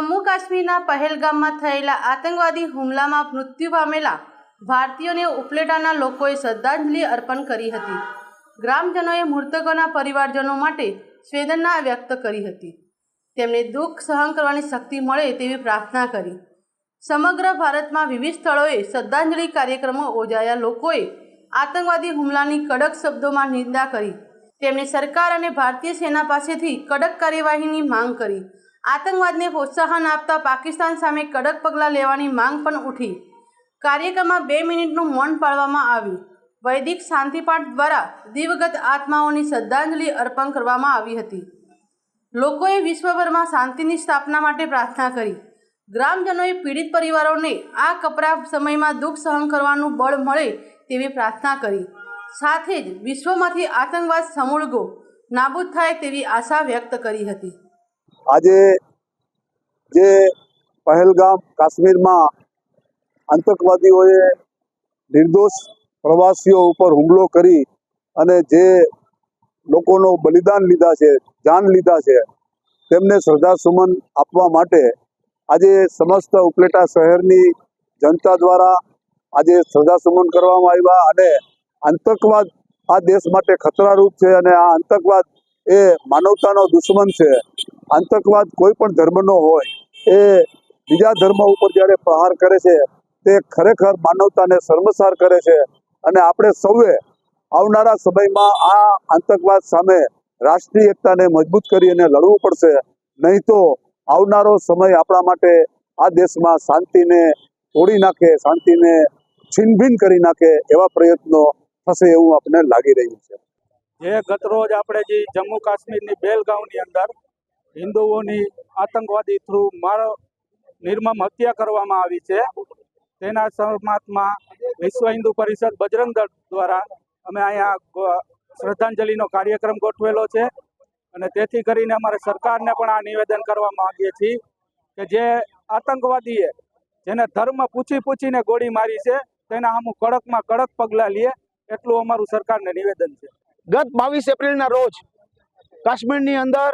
કાશ્મીરના પહેલગામમાં થયેલા આતંકવાદી હુમલામાં મૃત્યુ પામેલા ભારતીયોને ઉપલેટાના લોકોએ શ્રદ્ધાંજલિ અર્પણ કરી હતી. ગ્રામજનોએ મૃતકોના પરિવારજનો માટે સ્વેદના વ્યક્ત કરી હતી. તેમણે દુઃખ સહન કરવાની શક્તિ મળે તેવી પ્રાર્થના કરી. સમગ્ર ભારતમાં વિવિધ સ્થળોએ શ્રદ્ધાંજલિ કાર્યક્રમો યોજાયા. લોકોએ આતંકવાદી હુમલાની કડક શબ્દોમાં નિંદા કરી. તેમણે સરકાર અને ભારતીય સેના પાસેથી કડક કાર્યવાહીની માંગ કરી. આતંકવાદને પ્રોત્સાહન આપતા પાકિસ્તાન સામે કડક પગલાં લેવાની માંગ પણ ઉઠી. કાર્યક્રમમાં બે મિનિટનું મૌન પાળવામાં આવ્યું. વૈદિક શાંતિપાઠ દ્વારા દિવગત આત્માઓની શ્રદ્ધાંજલિ અર્પણ કરવામાં આવી હતી. લોકોએ વિશ્વભરમાં શાંતિની સ્થાપના માટે પ્રાર્થના કરી. ગ્રામજનોએ પીડિત પરિવારોને આ કપરા સમયમાં દુઃખ સહન કરવાનું બળ મળે તેવી પ્રાર્થના કરી. સાથે જ વિશ્વમાંથી આતંકવાદ સમૂળગો નાબૂદ થાય તેવી આશા વ્યક્ત કરી હતી. આજે જે પહેલગામ કાશ્મીરમાં આતંકવાદીઓએ નિર્દોષ પ્રવાસીઓ ઉપર હુમલો કરી અને જે લોકોનો બલિદાન લીધા છે, જાન લીધા છે, તેમને શ્રદ્ધાસુમન આપવા માટે આજે સમસ્ત ઉપલેટા શહેરની જનતા દ્વારા આજે શ્રદ્ધાસુમન કરવામાં આવ્યા અને આતંકવાદ આ દેશ માટે ખતરારૂપ છે અને આ આતંકવાદ એ માનવતાનો દુશ્મન છે. આતંકવાદ કોઈ પણ ધર્મનો હોય, એ બીજા ધર્મ ઉપર જ્યારે પ્રહાર કરે છે, તે ખરેખર માનવતાને શર્મસાર કરે છે. અને આપણે સૌએ આવનારા સમયમાં આ આતંકવાદ સામે રાષ્ટ્રીય એકતાને મજબૂત કરી અને લડવું પડશે. નહીં તો આવનારો સમય આપણા માટે આ દેશમાં શાંતિને તોડી નાખે, શાંતિને છીનભીન કરી નાખે એવા પ્રયત્નો થશે એવું આપણને લાગી રહ્યું છે. જે ગતરોજ આપણે જે જમ્મુ કાશ્મીરની બેલગાંવની અંદર હિન્દુઓની આતંકવાદી થ્રુ મારો નિર્મમ હત્યા કરવામાં આવી છે. તેના સમાતમાં વિશ્વ હિન્દુ પરિષદ બજરંગ દળ દ્વારા અમે અહીંયા શ્રદ્ધાંજલિનો કાર્યક્રમ ગોઠવેલો છે અને તેથી કરીને અમારે સરકારને પણ આ નિવેદન કરવા માંગીએ છીએ કે જે આતંકવાદીએ જેને ધર્મ પૂછી પૂછીને ગોળી મારી છે, તેના અમુક કડકમાં કડક પગલાં લે એટલું અમારું સરકારને નિવેદન છે. ગત બાવીસ એપ્રિલના રોજ કાશ્મીરની અંદર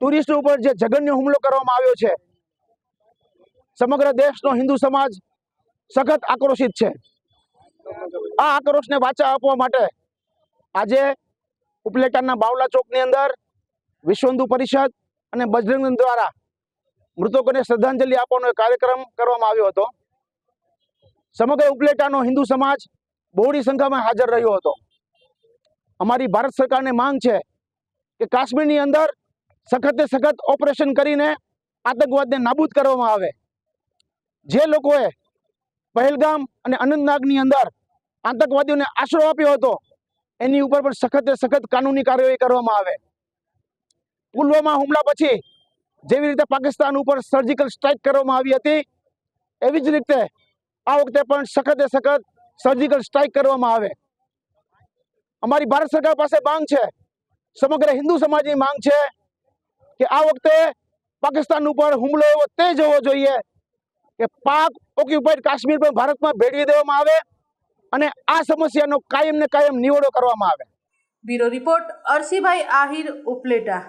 ટુરિસ્ટ ઉપર જે જઘન્ય હુમલો કરવામાં આવ્યો છે, સમગ્ર દેશનો હિન્દુ સમાજ સખત આક્રોશિત છે. આ આક્રોશને વાચા આપવા માટે આજે ઉપલેટાના બાવલા ચોકની અંદર વિશ્વ હિન્દુ પરિષદ અને બજરંગ દ્વારા મૃતકોને શ્રદ્ધાંજલિ આપવાનો કાર્યક્રમ કરવામાં આવ્યો હતો. સમગ્ર ઉપલેટાનો હિન્દુ સમાજ બહોળી સંખ્યામાં હાજર રહ્યો હતો. અમારી ભારત સરકારને માંગ છે કે કાશ્મીરની અંદર સખતે સખત ઓપરેશન કરીને આતંકવાદને નાબૂદ કરવામાં આવે. જે લોકોએ પહેલગામ અને અનંતનાગની અંદર આતંકવાદીઓને આશરો આપ્યો હતો, એની ઉપર પણ સખતે સખત કાનૂની કાર્યવાહી કરવામાં આવે. પુલવામા હુમલા પછી જેવી રીતે પાકિસ્તાન ઉપર સર્જિકલ સ્ટ્રાઇક કરવામાં આવી હતી, એવી જ રીતે આ વખતે પણ સખતે સખત સર્જિકલ સ્ટ્રાઇક કરવામાં આવે. અમારી ભારત સરકાર પાસે માંગ છે. સમગ્ર હિન્દુ સમાજની માંગ છે કે આ વખતે પાકિસ્તાન ઉપર હુમલો એવો તે જવો જોઈએ કે પાક ઓક્યુપાઈડ કાશ્મીર પણ ભારતમાં ભેળવી દેવામાં આવે અને આ સમસ્યાનો કાયમ ને કાયમ નિવડો કરવામાં આવે. Bureau report Arsibhai Ahir Upleta.